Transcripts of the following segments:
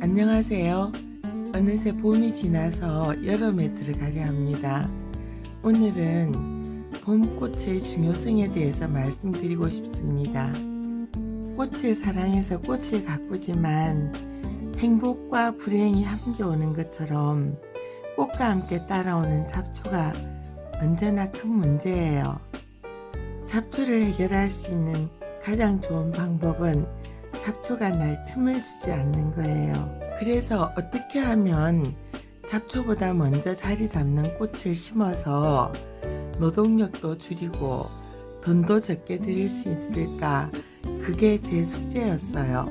안녕하세요. 어느새 봄이 지나서 여름에 들어가려 합니다. 오늘은 봄꽃의 중요성에 대해서 말씀드리고 싶습니다. 꽃을 사랑해서 꽃을 가꾸지만 행복과 불행이 함께 오는 것처럼 꽃과 함께 따라오는 잡초가 언제나 큰 문제예요. 잡초를 해결할 수 있는 가장 좋은 방법은 잡초가 날 틈을 주지 않는 거예요. 그래서 어떻게 하면 잡초보다 먼저 자리 잡는 꽃을 심어서 노동력도 줄이고 돈도 적게 들일 수 있을까? 그게 제 숙제였어요.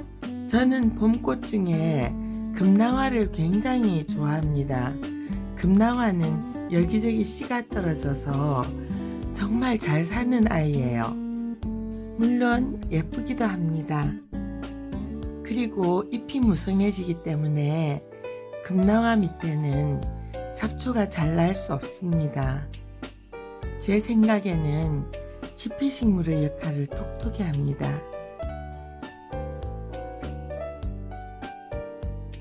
저는 봄꽃 중에 금낭화를 굉장히 좋아합니다. 금낭화는 여기저기 씨가 떨어져서 정말 잘 사는 아이예요. 물론 예쁘기도 합니다. 그리고 잎이 무성해지기 때문에 금낭화 밑에는 잡초가 잘 날 수 없습니다. 제 생각에는 지피식물의 역할을 톡톡히 합니다.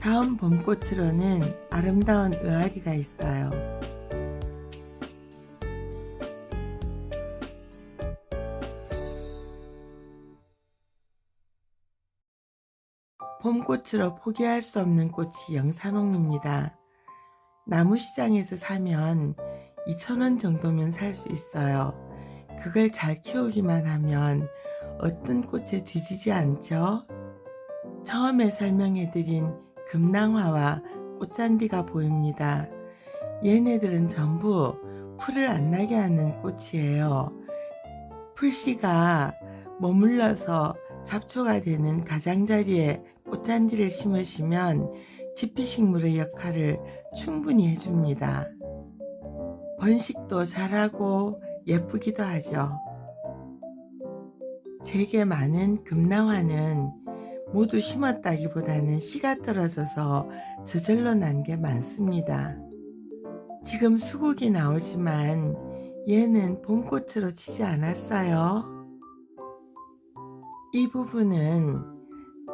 다음 봄꽃으로는 아름다운 의아리가 있어요. 봄꽃으로 포기할 수 없는 꽃이 영산홍입니다. 나무 시장에서 사면 2,000원 정도면 살 수 있어요. 그걸 잘 키우기만 하면 어떤 꽃에 뒤지지 않죠? 처음에 설명해드린 금낭화와 꽃잔디가 보입니다. 얘네들은 전부 풀을 안 나게 하는 꽃이에요. 풀씨가 머물러서 잡초가 되는 가장자리에 꽃잔디를 심으시면 지피식물의 역할을 충분히 해줍니다. 번식도 잘하고 예쁘기도 하죠. 제게 많은 금낭화는 모두 심었다기보다는 씨가 떨어져서 저절로 난 게 많습니다. 지금 수국이 나오지만 얘는 봄꽃으로 치지 않았어요. 이 부분은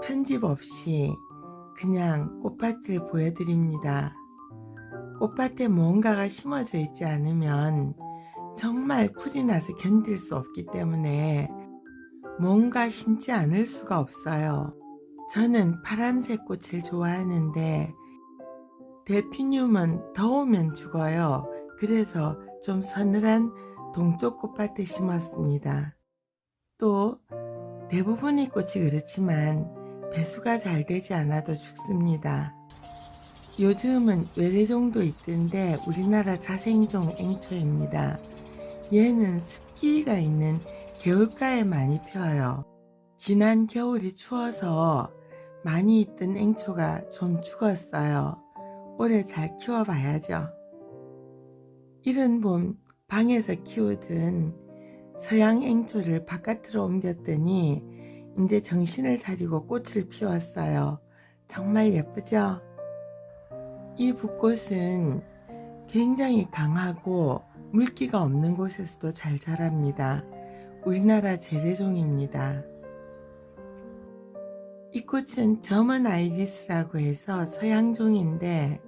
편집 없이 그냥 꽃밭을 보여드립니다. 꽃밭에 무언가가 심어져 있지 않으면 정말 풀이 나서 견딜 수 없기 때문에 뭔가 심지 않을 수가 없어요. 저는 파란색 꽃을 좋아하는데 데피늄은 더우면 죽어요. 그래서 좀 서늘한 동쪽 꽃밭에 심었습니다. 또 대부분의 꽃이 그렇지만 배수가 잘 되지 않아도 죽습니다. 요즘은 외래종도 있던데 우리나라 자생종 앵초입니다. 얘는 습기가 있는 겨울가에 많이 펴요. 지난 겨울이 추워서 많이 있던 앵초가 좀 죽었어요. 올해 잘 키워봐야죠. 이른 봄 방에서 키우던 서양 앵초를 바깥으로 옮겼더니 이제 정신을 차리고 꽃을 피웠어요. 정말 예쁘죠? 이 붓꽃은 굉장히 강하고 물기가 없는 곳에서도 잘 자랍니다. 우리나라 재래종입니다. 이 꽃은 점은 아이리스라고 해서 서양종인데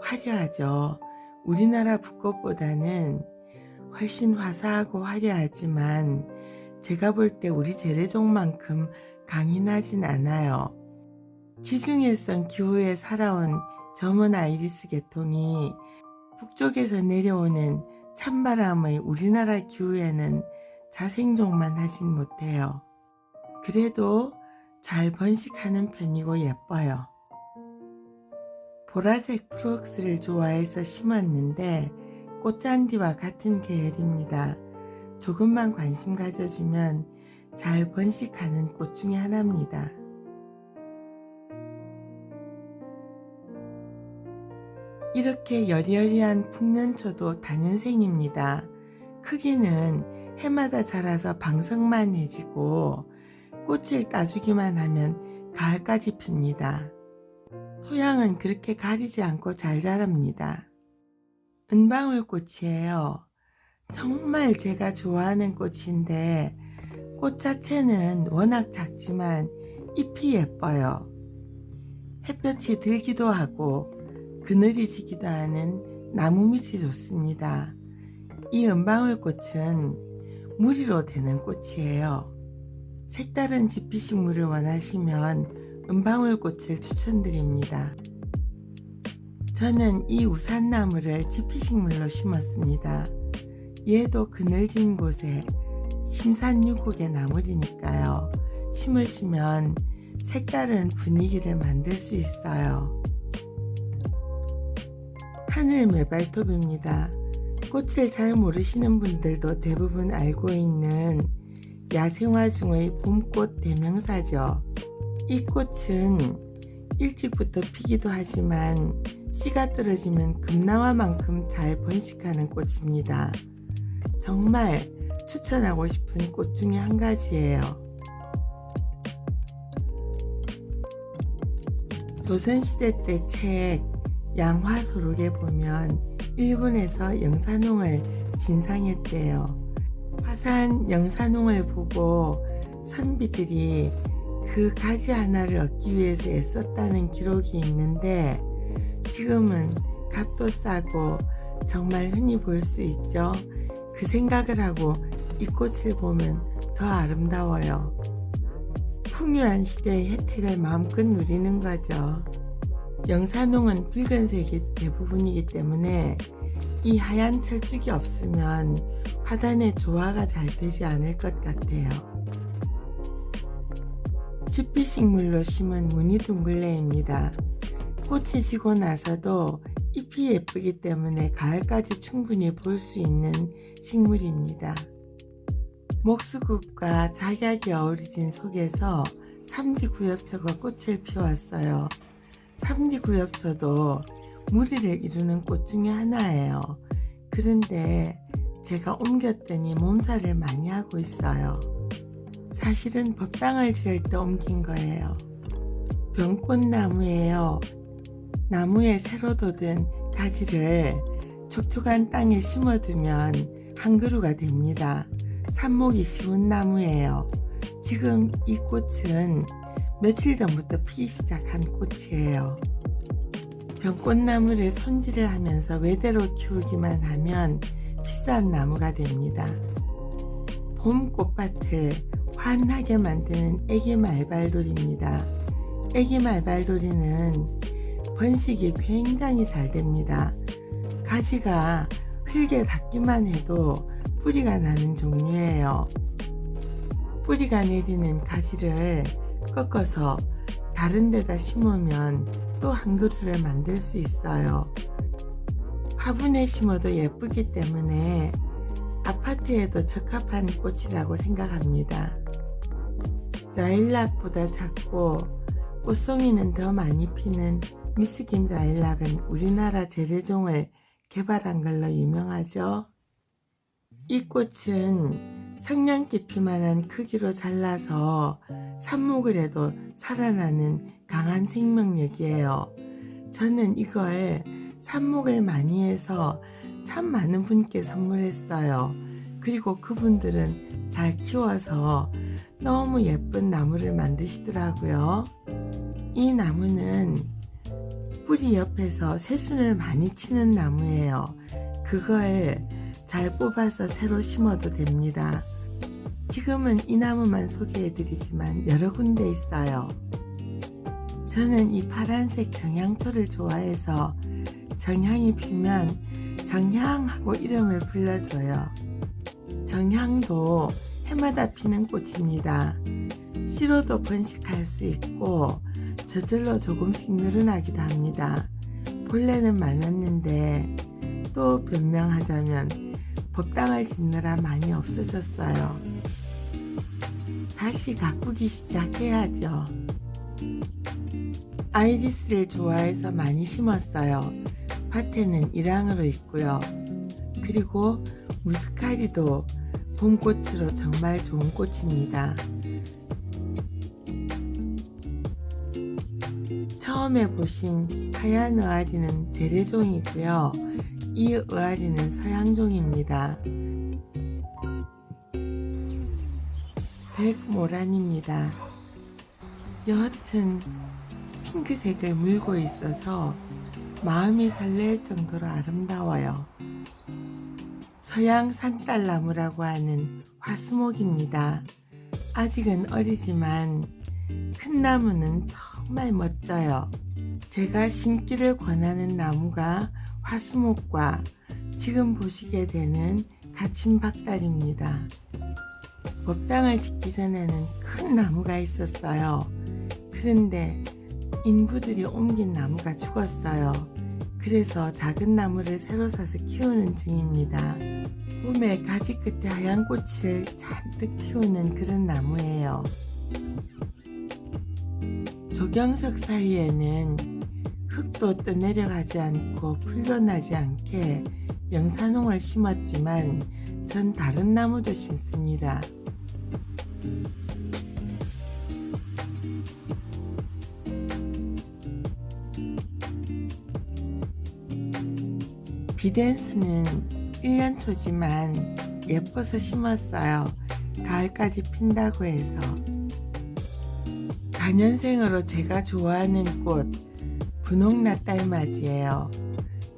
화려하죠. 우리나라 붓꽃보다는 훨씬 화사하고 화려하지만 제가 볼 때 우리 재래종만큼 강인하진 않아요. 지중해성 기후에 살아온 점은 아이리스 계통이 북쪽에서 내려오는 찬바람의 우리나라 기후에는 자생종만 하진 못해요. 그래도 잘 번식하는 편이고 예뻐요. 보라색 프룩스를 좋아해서 심었는데 꽃잔디와 같은 계열입니다. 조금만 관심 가져주면 잘 번식하는 꽃 중에 하나입니다. 이렇게 여리여리한 풍년초도 단연생입니다. 크기는 해마다 자라서 방석만해지고 꽃을 따주기만 하면 가을까지 핍니다. 토양은 그렇게 가리지 않고 잘 자랍니다. 은방울꽃이에요. 정말 제가 좋아하는 꽃인데 꽃 자체는 워낙 작지만 잎이 예뻐요. 햇볕이 들기도 하고 그늘이 지기도 하는 나무 밑이 좋습니다. 이 은방울꽃은 무리로 되는 꽃이에요. 색다른 지피식물을 원하시면 은방울꽃을 추천드립니다. 저는 이 우산나무를 지피식물로 심었습니다. 얘도 그늘진 곳에 심산유곡의 나물이니까요. 심으시면 색다른 분위기를 만들 수 있어요. 하늘 메발톱입니다. 꽃을 잘 모르시는 분들도 대부분 알고 있는 야생화 중의 봄꽃 대명사죠. 이 꽃은 일찍부터 피기도 하지만 씨가 떨어지면 금나와만큼 잘 번식하는 꽃입니다. 정말 추천하고 싶은 꽃 중에 한 가지예요. 조선시대 때 책 양화소록에 보면 일본에서 영산홍을 진상했대요. 화산 영산홍을 보고 선비들이 그 가지 하나를 얻기 위해서 애썼다는 기록이 있는데 지금은 값도 싸고 정말 흔히 볼 수 있죠. 그 생각을 하고 이 꽃을 보면 더 아름다워요. 풍요한 시대의 혜택을 마음껏 누리는 거죠. 영산홍은 붉은색이 대부분이기 때문에 이 하얀 철쭉이 없으면 화단의 조화가 잘 되지 않을 것 같아요. 집비 식물로 심은 무늬 둥글레입니다. 꽃이 지고 나서도 잎이 예쁘기 때문에 가을까지 충분히 볼 수 있는 식물입니다. 목수국과 작약이 어우러진 속에서 삼지구엽초가 꽃을 피웠어요. 삼지구엽초도 무리를 이루는 꽃 중에 하나예요. 그런데 제가 옮겼더니 몸살을 많이 하고 있어요. 사실은 법당을 지을 때 옮긴 거예요. 병꽃나무예요. 나무에 새로 돋은 가지를 촉촉한 땅에 심어두면 한 그루가 됩니다. 삽목이 쉬운 나무예요. 지금 이 꽃은 며칠 전부터 피기 시작한 꽃이에요. 병꽃나무를 손질을 하면서 외대로 키우기만 하면 비싼 나무가 됩니다. 봄 꽃밭을 환하게 만드는 애기 말발돌입니다. 애기 말발돌이는 번식이 굉장히 잘 됩니다. 가지가 흙에 닿기만 해도 뿌리가 나는 종류예요. 뿌리가 내리는 가지를 꺾어서 다른 데다 심으면 또 한 그루를 만들 수 있어요. 화분에 심어도 예쁘기 때문에 아파트에도 적합한 꽃이라고 생각합니다. 라일락보다 작고 꽃송이는 더 많이 피는 미스김 라일락은 우리나라 재래종을 개발한 걸로 유명하죠. 이 꽃은 성냥 깊이만한 크기로 잘라서 삽목을 해도 살아나는 강한 생명력이에요. 저는 이걸 삽목을 많이 해서 참 많은 분께 선물했어요. 그리고 그분들은 잘 키워서 너무 예쁜 나무를 만드시더라고요. 이 나무는 뿌리 옆에서 새순을 많이 치는 나무예요. 그걸 잘 뽑아서 새로 심어도 됩니다. 지금은 이 나무만 소개해드리지만 여러 군데 있어요. 저는 이 파란색 정향초를 좋아해서 정향이 피면 정향하고 이름을 불러줘요. 정향도 해마다 피는 꽃입니다. 씨로도 번식할 수 있고 저절로 조금씩 늘어나기도 합니다. 본래는 많았는데 또 변명하자면 법당을 짓느라 많이 없어졌어요. 다시 가꾸기 시작해야죠. 아이리스를 좋아해서 많이 심었어요. 밭에는 일항으로 있고요. 그리고 무스카리도 봄꽃으로 정말 좋은 꽃입니다. 처음에 보신 하얀 의아리는 재래종이고요. 이 의아리는 서양종입니다. 백모란입니다. 여하튼 핑크색을 물고 있어서 마음이 설렐 정도로 아름다워요. 서양 산딸나무라고 하는 화수목입니다. 아직은 어리지만 큰 나무는 정말 멋져요. 제가 심기를 권하는 나무가 화수목과 지금 보시게 되는 가침박달입니다. 법당을 짓기 전에는 큰 나무가 있었어요. 그런데 인부들이 옮긴 나무가 죽었어요. 그래서 작은 나무를 새로 사서 키우는 중입니다. 봄에 가지 끝에 하얀 꽃을 잔뜩 피우는 그런 나무예요. 조경석 사이에는 흙도 떠내려가지 않고 풀도 나지 않게 영산홍을 심었지만 전 다른 나무도 심습니다. 비덴스는 1년 초지만 예뻐서 심었어요. 가을까지 핀다고 해서. 단연생으로 제가 좋아하는 꽃, 분홍낫 달맞이에요.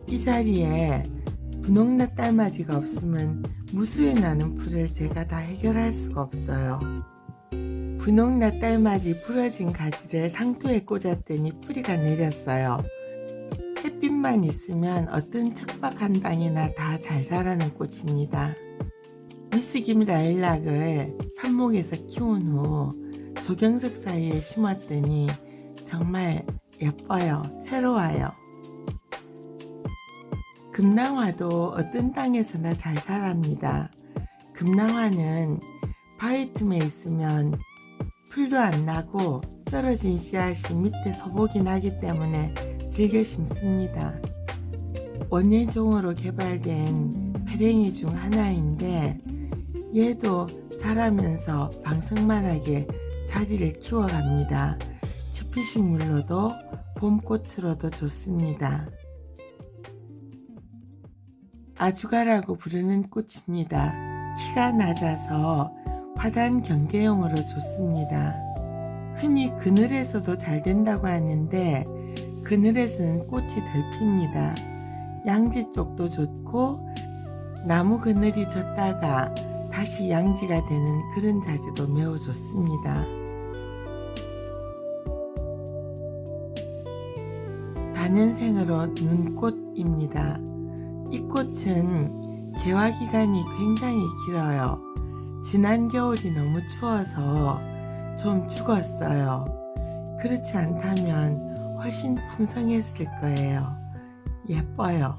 이 자리에 분홍낫 달맞이가 없으면 무수히 나는 풀을 제가 다 해결할 수가 없어요. 분홍낫 달맞이 부러진 가지를 상토에 꽂았더니 뿌리가 내렸어요. 햇빛만 있으면 어떤 척박한 땅이나 다 잘 자라는 꽃입니다. 미스김 라일락을 삽목에서 키운 후 조경석 사이에 심었더니 정말 예뻐요. 새로워요. 금낭화도 어떤 땅에서나 잘 자랍니다. 금낭화는 바위 틈에 있으면 풀도 안 나고 떨어진 씨앗이 밑에 소복이 나기 때문에 즐겨 심습니다. 원예종으로 개발된 페랭이 중 하나인데 얘도 자라면서 방석만하게 자리를 키워갑니다. 치피식물로도 봄꽃으로도 좋습니다. 아주가라고 부르는 꽃입니다. 키가 낮아서 화단 경계용으로 좋습니다. 흔히 그늘에서도 잘 된다고 하는데 그늘에서는 꽃이 덜 핍니다. 양지 쪽도 좋고 나무 그늘이 졌다가 다시 양지가 되는 그런 자리도 매우 좋습니다. 단연생으로 눈꽃입니다. 이 꽃은 개화 기간이 굉장히 길어요. 지난 겨울이 너무 추워서 좀 죽었어요. 그렇지 않다면 훨씬 풍성했을 거예요. 예뻐요.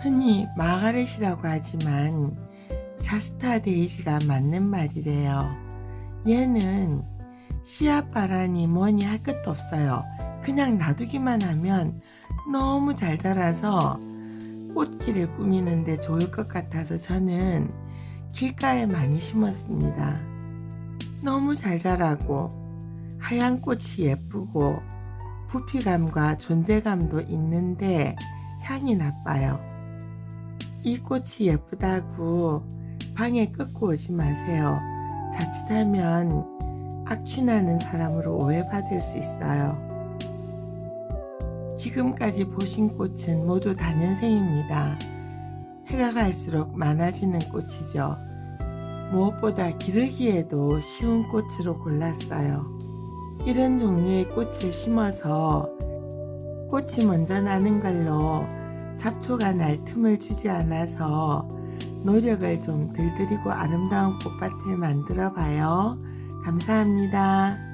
흔히 마가렛이라고 하지만 샤스타 데이지가 맞는 말이래요. 얘는 씨앗 바라니 뭐니 할 것도 없어요. 그냥 놔두기만 하면 너무 잘 자라서 꽃길을 꾸미는데 좋을 것 같아서 저는 길가에 많이 심었습니다. 너무 잘 자라고 하얀 꽃이 예쁘고 부피감과 존재감도 있는데 향이 나빠요. 이 꽃이 예쁘다고 방에 끄고 오지 마세요. 자칫하면 악취나는 사람으로 오해받을 수 있어요. 지금까지 보신 꽃은 모두 단연생입니다. 해가 갈수록 많아지는 꽃이죠. 무엇보다 기르기에도 쉬운 꽃으로 골랐어요. 이런 종류의 꽃을 심어서 꽃이 먼저 나는 걸로 잡초가 날 틈을 주지 않아서 노력을 좀덜 들이고 아름다운 꽃밭을 만들어 봐요. 감사합니다.